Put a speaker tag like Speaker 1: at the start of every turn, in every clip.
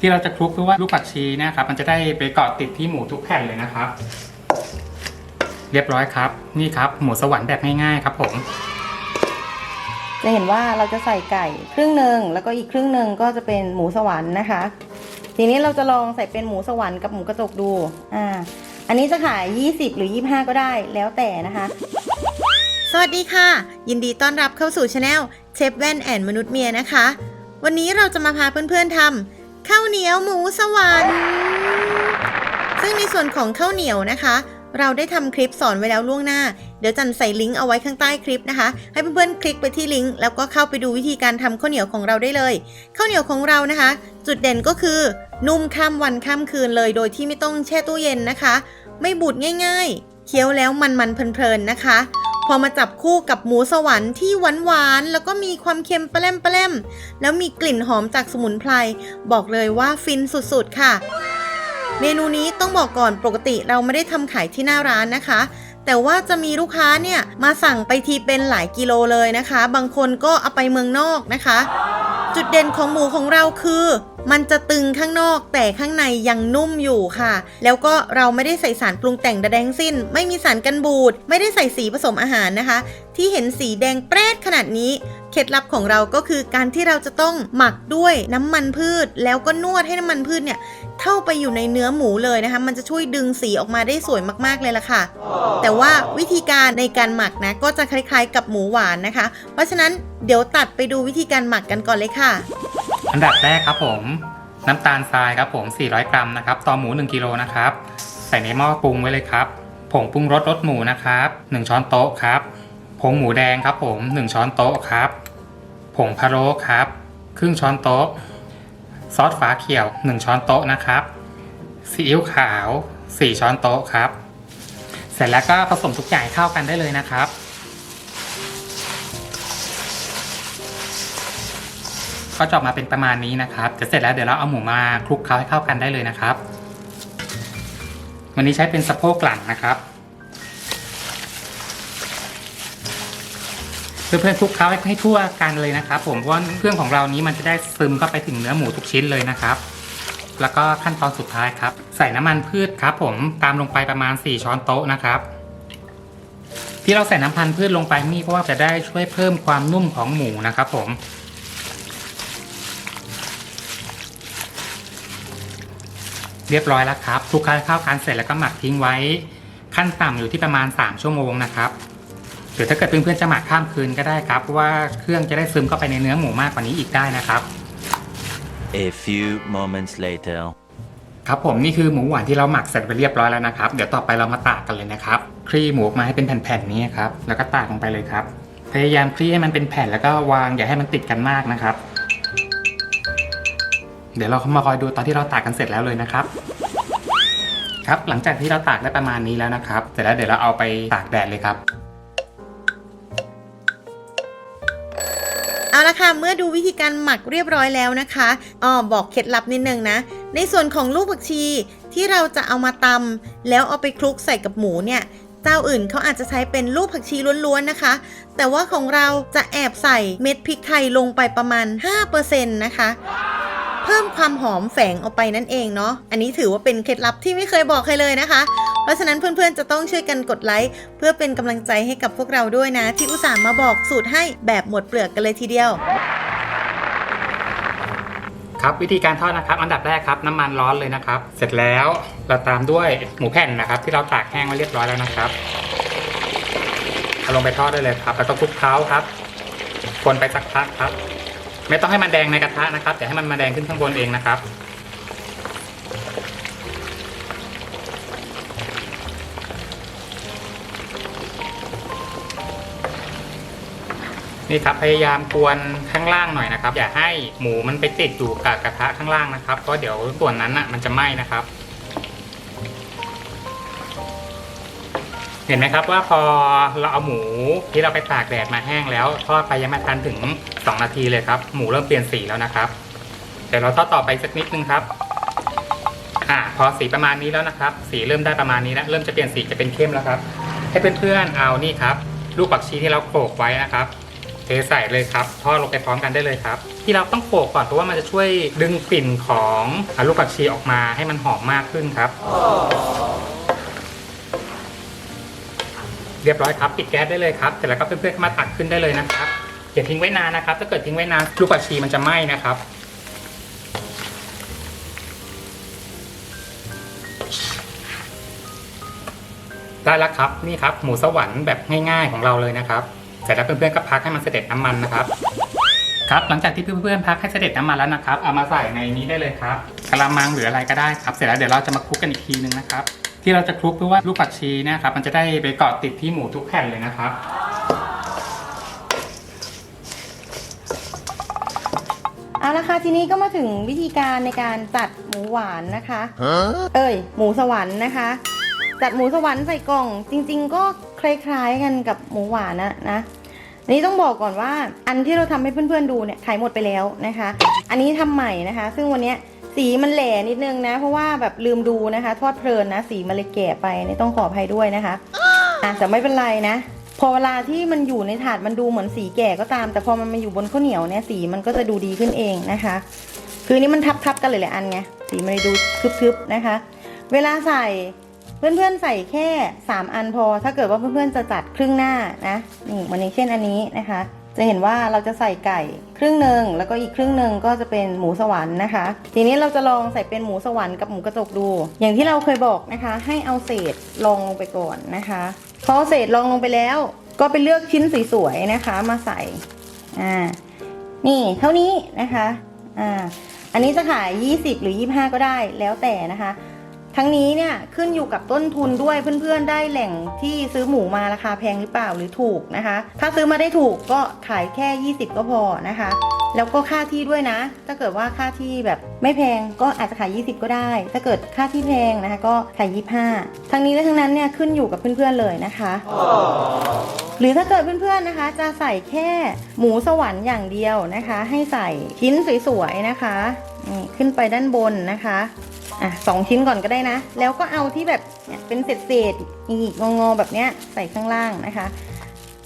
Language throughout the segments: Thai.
Speaker 1: ที่เราจะคลุกเพื่อว่าลูกผักชีเนะครับมันจะได้ไปเกาะติดที่หมูทุกแผ่นเลยนะครับ เรียบร้อยครับ นี่ครับ หมูสวรรค์แบบง่ายๆครับผม
Speaker 2: จะเห็นว่าเราจะใส่ไก่ครึ่งหนึ่งแล้วก็อีกครึ่งหนึ่งก็จะเป็นหมูสวรรค์นะคะ ทีนี้เราจะลองใส่เป็นหมูสวรรค์กับหมูกระจกดูอ่าอันนี้จะขาย 20 หรือ 25 ก็ได้แล้วแต่นะคะ
Speaker 3: สวัสดีค่ะ ยินดีต้อนรับเข้าสู่ช anel เชฟแว่นแอนมนุษย์เมียนะคะ วันนี้เราจะมาพาเพื่อนๆทำ ข้าวเหนียวหมูสวรรค์ ซึ่งในส่วนของข้าวเหนียวนะคะ เราได้ทำคลิปสอนไว้แล้วล่วงหน้า เดี๋ยวจันใส่ลิงก์เอาไว้ข้างใต้คลิปนะคะ ให้เพื่อนๆคลิกไปที่ลิงก์แล้วก็เข้าไปดูวิธีการทำข้าวเหนียวของเราได้เลย ข้าวเหนียวของเรานะคะ จุดเด่นก็คือ นุ่มข้ามวันข้ามคืนเลย โดยที่ไม่ต้องแช่ตู้เย็นนะคะ ไม่บูดง่าย ๆ เคี้ยวแล้วมันๆเพลินๆนะคะ อมาจับคู่กับหมูสวรรค์ที่หวานๆแล้วก็มีความเค็มแปร่มแปร่มแล้วมีกลิ่นหอมจากสมุนไพรบอกเลยว่าฟินสุดๆค่ะ เมนูนี้ต้องบอกก่อนปกติเราไม่ได้ทำขายที่หน้าร้านนะคะแต่ว่าจะมีลูกค้าเนี่ยมาสั่งไปทีเป็นหลายกิโลเลยนะคะ บางคนก็เอาไปเมืองนอกนะคะ จุดเด่นของหมูของเราคือ มันจะตึงข้างนอกแต่ข้างในยังนุ่มอยู่ค่ะ แล้วก็เราไม่ได้ใส่สารปรุงแต่งใดๆทั้งสิ้น ไม่มีสารกันบูด ไม่ได้ใส่สีผสมอาหารนะคะ ที่เห็นสีแดงแปรดขนาดนี้เคล็ดลับของเราก็คือการที่เราจะต้องหมักด้วยน้ำมันพืช แล้วก็นวดให้น้ำมันพืชเนี่ยเข้าไปอยู่ในเนื้อหมูเลยนะคะ มันจะช่วยดึงสีออกมาได้สวยมากๆเลยล่ะค่ะ แต่ว่าวิธีการในการหมักนะก็จะคล้ายๆ กับหมูหวานนะคะ เพราะฉะนั้นเดี๋ยวตัดไปดูวิธีการหมักกันก่อนเลยค่ะ
Speaker 1: อันดับแรกครับผม น้ำตาลทรายครับผม 400 กรัมนะครับ ต่อหมู 1กิโลนะครับ ใส่ในหม้อปรุงไว้เลยครับ ผงปรุงรสรสหมูนะครับ 1 ช้อนโต๊ะครับ ผงหมูแดงครับผม 1 ช้อนโต๊ะครับ ผงพะโล้ครับ ครึ่งช้อนโต๊ะ ซอสฝาเขียว 1 ช้อนโต๊ะนะครับซีอิ๊วขาว 4 ช้อนโต๊ะครับ เสร็จแล้วก็ผสมทุกอย่างเข้ากันได้เลยนะครับ ก็จะออกมาเป็นประมาณนี้นะครับจะเสร็จแล้วเดี๋ยวเราเอาหมูมาคลุกเคล้าให้เข้ากันได้เลยนะครับ วันนี้ใช้เป็นสะโพกหลังนะครับเพื่อนๆคลุกเคล้าให้ทั่วกันเลยนะครับ ผมเพราะว่าเครื่องของเรานี้มันจะได้ซึมเข้าไปถึงเนื้อหมูทุกชิ้นเลยนะครับ แล้วก็ขั้นตอนสุดท้ายครับ ใส่น้ำมันพืชครับ ผมตามลงไปประมาณ 4 ช้อนโต๊ะนะครับ ที่เราใส่น้ำพันธุ์พืชลงไปนี่เพราะว่าจะได้ช่วยเพิ่มความนุ่มของหมูนะครับ ผม เรียบร้อยแล้วครับคลุกเคล้าให้เข้ากันเสร็จแล้วก็หมักทิ้งไว้ ขั้นต่ำอยู่ที่ประมาณ 3 ชั่วโมงนะครับหรือถ้าเกิดเพื่อนๆจะหมักข้ามคืนก็ได้ครับเพราะว่าเครื่องจะได้ซึมเข้าไปในเนื้อหมูมากกว่านี้อีกได้นะครับ
Speaker 4: A few moments later.
Speaker 1: ครับผมนี่คือหมูหวานที่เราหมักเสร็จไปเรียบร้อยแล้วนะครับ เดี๋ยวต่อไปเรามาตากกันเลยนะครับคลี่หมูออกมาให้เป็นแผ่นๆนี้ครับแล้วก็ตากลงไปเลยครับ พยายามคลี่ให้มันเป็นแผ่นแล้วก็วางอย่าให้มันติดกันมากนะครับ เดี๋ยวเรามาคอยดูตอนที่เราตากกันเสร็จแล้วเลยนะครับ ครับหลังจากที่เราตากได้ประมาณนี้แล้วนะครับ เสร็จแล้วเดี๋ยวเราเอาไปตากแดดเลยครับ
Speaker 3: เอาละค่ะเมื่อดูวิธีการหมักเรียบร้อยแล้วนะคะอ๋อบอกเคล็ดลับนิดนึงนะ ในส่วนของลูกผักชีที่เราจะเอามาตำแล้วเอาไปคลุกใส่กับหมูเนี่ยเจ้าอื่นเขาอาจจะใช้เป็นลูกผักชีล้วนๆนะคะ แต่ว่าของเราจะแอบใส่เม็ดพริกไทยลงไปประมาณ 5%นะคะ เพิ่มความหอมแฝงออกไปนั่นเองเนาะอันนี้ถือว่าเป็นเคล็ดลับที่ไม่เคยบอกใครเลยนะคะ เพราะฉะนั้นเพื่อนๆจะต้องช่วยกันกดไลค์เพื่อเป็นกำลังใจให้กับพวกเราด้วยนะ ที่อุตส่าห์มาบอกสูตรให้แบบหมดเปลือกกันเลยทีเดียว
Speaker 1: ครับวิธีการทอดนะครับ อันดับแรกครับน้ำมันร้อนเลยนะครับ เสร็จแล้วเราตามด้วยหมูแผ่นนะครับ ที่เราตากแห้งไว้เรียบร้อยแล้วนะครับเอาลงไปทอดได้เลยครับแล้วก็คลุกเคล้าครับ คนไปสักพักครับ ไม่ต้องให้มันแดงในกระทะนะครับแต่ให้มันมาแดงขึ้นข้างบนเองนะครับ นี่ครับพยายามกวนข้างล่างหน่อยนะครับ อย่าให้หมูมันไปติดอยู่กับกระทะข้างล่างนะครับเพราะเดี๋ยวส่วนนั้นอะมันจะไหม้นะครับ เห็นไหมครับว่าพอเราเอาหมูที่เราไปตากแดดมาแห้งแล้วทอดไปยังไม่ทันถึง 2 นาทีเลยครับ หมูเริ่มเปลี่ยนสีแล้วนะครับ เดี๋ยวเราทอดต่อไปสักนิดนึงครับอ่าพอสีประมาณนี้แล้วนะครับ สีเริ่มได้ประมาณนี้แล้วเริ่มจะเปลี่ยนสีจะเป็นเข้มแล้วครับ ให้เพื่อนๆเอานี่ครับ ลูกปักชีที่เราโขลกไว้นะครับเทใส่เลยครับทอดลงไปพร้อมกันได้เลยครับ ที่เราต้องโขลกก่อนเพราะว่ามันจะช่วยดึงกลิ่นของลูกผักชีออกมาให้มันหอมมากขึ้นครับ เรียบร้อยครับปิดแก๊สได้เลยครับเสร็จแล้วก็เพื่อนๆก็มาตักขึ้นได้เลยนะครับอย่าทิ้งไว้นานนะครับ ถ้าเกิดทิ้งไว้นานลูกผัชีมันจะไหม้นะครับได้แล้วครับนี่ครับหมูสวรรค์แบบง่ายๆของเราเลยนะครับเสร็จแล้วเพื่อนๆก็พักให้มันเสด็จน้ำมันนะครับ ครับหลังจากที่เพื่อนๆพักให้เสด็จน้ำมันแล้วนะครับ เอามาใส่ในนี้ได้เลยครับกะละมังหรืออะไรก็ได้ครับ เสร็จแล้วเดี๋ยวเราจะมาคลุกกันอีกทีนึงนะครับ ที่เราจะคลุกเพื่อว่าลูกผักชีเนะครับมันจะได้ไปเกาะติดที่หมูทุกแผ่นเลยนะครับ
Speaker 2: เอาละค่ะทีนี้ก็มาถึงวิธีการในการจัดหมูหวานนะคะ เอ้ย หมูสวรรค์นะคะ จัดหมูสวรรค์ใส่กล่อง จริง ๆ ก็คล้ายๆกันกับหมูหวานนะนะอันนี้ต้องบอกก่อนว่าอันที่เราทำให้เพื่อนๆดูเนี่ยขายหมดไปแล้วนะคะ อันนี้ทำใหม่นะคะ ซึ่งวันเนี้ย สีมันแหล่นิดนึงนะ เพราะว่าแบบลืมดูนะคะ ทอดเพลินนะ สีมันเลยแก่ไปนี่ต้องขออภัยด้วยนะคะอะแต่ไม่เป็นไรนะ พอเวลาที่มันอยู่ในถาดมันดูเหมือนสีแก่ก็ตาม แต่พอมันมาอยู่บนข้าวเหนียวเนี่ยสีมันก็จะดูดีขึ้นเองนะคะ คือนี่มันทับๆกันหลายๆอันไงสีมันเลยดูทึบๆนะคะ เวลาใส่เพื่อนๆใส่แค่ 3 อันพอ ถ้าเกิดว่าเพื่อนๆจะจัดครึ่งหน้านะนี่เหมือนอย่างเช่นอันนี้นะคะ จะเห็นว่าเราจะใส่ไก่ครึ่งหนึ่งแล้วก็อีกครึ่งหนึ่งก็จะเป็นหมูสวรรค์นะคะ ทีนี้เราจะลองใส่เป็นหมูสวรรค์กับหมูกระจกดู อย่างที่เราเคยบอกนะคะ ให้เอาเศษลองลงไปก่อนนะคะพอเศษลองลงไปแล้ว ก็ไปเลือกชิ้นสวยๆนะคะ มาใส่อ่านี่เท่านี้นะคะอ่าอันนี้จะขาย 20 หรือ 25 ก็ได้แล้วแต่นะคะ ทั้งนี้เนี่ยขึ้นอยู่กับต้นทุนด้วยเพื่อนๆได้แหล่งที่ซื้อหมูมาราคาแพงหรือเปล่าหรือถูกนะคะ ถ้าซื้อมาได้ถูกก็ขายแค่ 20 ก็พอนะคะ แล้วก็ค่าที่ด้วยนะ ถ้าเกิดว่าค่าที่แบบไม่แพงก็อาจจะขาย 20 ก็ได้ ถ้าเกิดค่าที่แพงนะคะก็ขาย 25 ทั้งนี้และทั้งนั้นเนี่ยขึ้นอยู่กับเพื่อนๆเลยนะคะ หรือถ้าเกิดเพื่อนๆนะคะ จะใส่แค่หมูสวรรค์อย่างเดียวนะคะ ให้ใส่ชิ้นสวยๆนะคะนี่ขึ้นไปด้านบนนะคะ อะสองชิ้นก่อนก็ได้นะ แล้วก็เอาที่แบบเนี่ยเป็นเศษๆอีกงอๆแบบเนี้ยใส่ข้างล่างนะคะ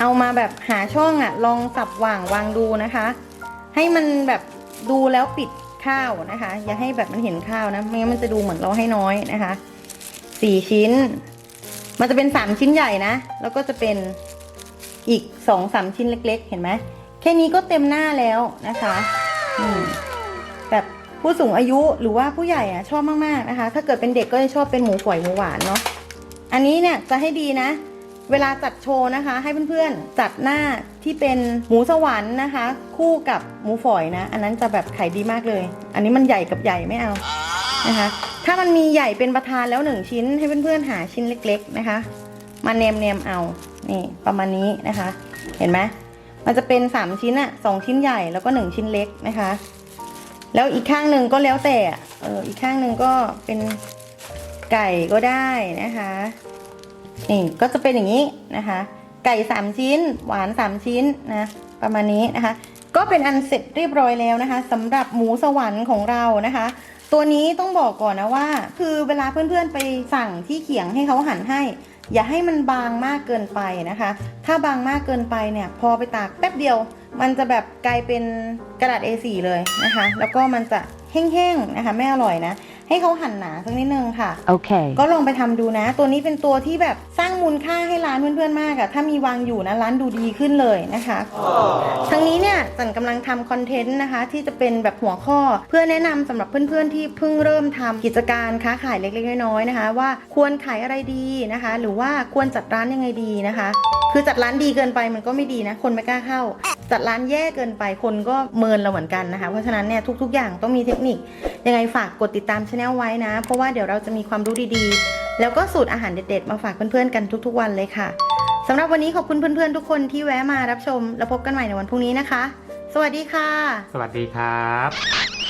Speaker 2: เอามาแบบหาช่องอะลองสับว่างวางดูนะคะ ให้มันแบบดูแล้วปิดข้าวนะคะ อย่าให้แบบมันเห็นข้าวนะไม่งั้นมันจะดูเหมือนเราให้น้อยนะคะสี่ชิ้น มันจะเป็นสามชิ้นใหญ่นะ แล้วก็จะเป็นอีกสองสามชิ้นเล็ก ๆ เห็นไหมแค่นี้ก็เต็มหน้าแล้วนะคะอืม ผู้สูงอายุหรือว่าผู้ใหญ่อะชอบมากๆนะคะ ถ้าเกิดเป็นเด็กก็จะชอบเป็นหมูฝอยหมูหวานเนาะอันนี้เนี่ยจะให้ดีนะ เวลาจัดโชว์นะคะ ให้เพื่อนๆจัดหน้าที่เป็นหมูสวรรค์นะคะ คู่กับหมูฝอยนะ อันนั้นจะแบบขายดีมากเลย อันนี้มันใหญ่กับใหญ่ไม่เอานะคะ ถ้ามันมีใหญ่เป็นประธานแล้วหนึ่งชิ้น ให้เพื่อนๆหาชิ้นเล็ก ๆนะคะ มาเนมเนมๆเอานี่ประมาณนี้นะคะ เห็นไหมมันจะเป็น 3 ชิ้นอะสองชิ้นใหญ่แล้วก็ 1 ชิ้นเล็กนะคะ แล้วอีกข้างหนึ่งก็แล้วแต่อะเอออีกข้างหนึ่งก็เป็นไก่ก็ได้นะคะนี่ก็จะเป็นอย่างนี้นะคะ ไก่3ชิ้น หวาน3ชิ้นนะประมาณนี้นะคะ ก็เป็นอันเสร็จเรียบร้อยแล้วนะคะสำหรับหมูสวรรค์ของเรานะคะ ตัวนี้ต้องบอกก่อนนะว่า คือเวลาเพื่อนๆไปสั่งที่เขียงให้เขาหั่นให้ อย่าให้มันบางมากเกินไปนะคะ ถ้าบางมากเกินไปเนี่ย พอไปตากแป๊บเดียว มันจะแบบกลายเป็นกระดาษ A4 เลยนะคะ แล้วก็มันจะแห้งๆนะคะไม่อร่อยนะ ให้เขาหั่นหนาสักนิดนึงค่ะ
Speaker 5: Okay.
Speaker 2: ก็ลองไปทำดูนะ ตัวนี้เป็นตัวที่แบบสร้างมูลค่าให้ร้านเพื่อนๆมากอะถ้ามีวางอยู่นะร้านดูดีขึ้นเลยนะคะ ทั้งนี้เนี่ยจันกำลังทำคอนเทนต์นะคะ ที่จะเป็นแบบหัวข้อ เพื่อแนะนำสำหรับเพื่อนๆที่เพิ่งเริ่มทำกิจการค้าขายเล็กๆน้อยๆนะคะ ว่าควรขายอะไรดีนะคะ หรือว่าควรจัดร้านยังไงดีนะคะ คือจัดร้านดีเกินไปมันก็ไม่ดีนะ คนไม่กล้าเข้า จัดร้านแย่เกินไปคนก็เมินเราเหมือนกันนะคะ เพราะฉะนั้นเนี่ยทุก ๆ อย่างต้องมีเทคนิค ยังไงฝากกดติดตามช anel ไว้นะ เพราะว่าเดี๋ยวเราจะมีความรู้ดีๆ แล้วก็สูตรอาหารเด็ดๆ มาฝากเพื่อนๆกันทุกๆ วันเลยค่ะสำหรับวันนี้ขอบคุณเพื่อนๆทุกคนที่แวะมารับชม แล้วพบกันใหม่ในวันพรุ่งนี้นะคะ สวัสดีค่ะ
Speaker 1: สวัสดีครับ